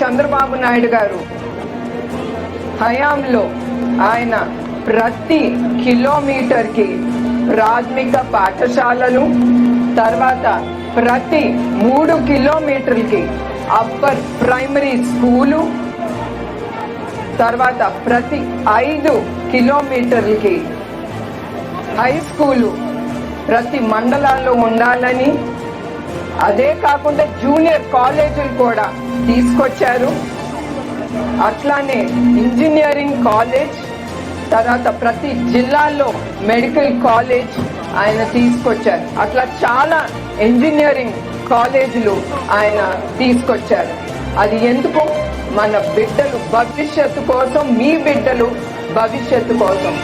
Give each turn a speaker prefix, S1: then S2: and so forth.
S1: చంద్రబాబు నాయుడు గారు హయాంలో ఆయన ప్రతి కిలోమీటర్కి ప్రాథమిక పాఠశాలలు తర్వాత ప్రతి మూడు కిలోమీటర్లకి అప్పర్ ప్రైమరీ స్కూలు తర్వాత ప్రతి ఐదు కిలోమీటర్లకి హై స్కూలు ప్రతి మండలాల్లో ఉండాలని అదే కాకుండా జూనియర్ కాలేజీలు కూడా తీసుకొచ్చారు. అట్లానే ఇంజనీరింగ్ కాలేజ్ తర్వాత ప్రతి జిల్లాలో మెడికల్ కాలేజ్ ఆయన తీసుకొచ్చారు. అట్లా చాలా ఇంజనీరింగ్ కాలేజీలు ఆయన తీసుకొచ్చారు. అది ఎందుకు? మన బిడ్డలు భవిష్యత్తు కోసం మీ బిడ్డలు భవిష్యత్తు కోసం.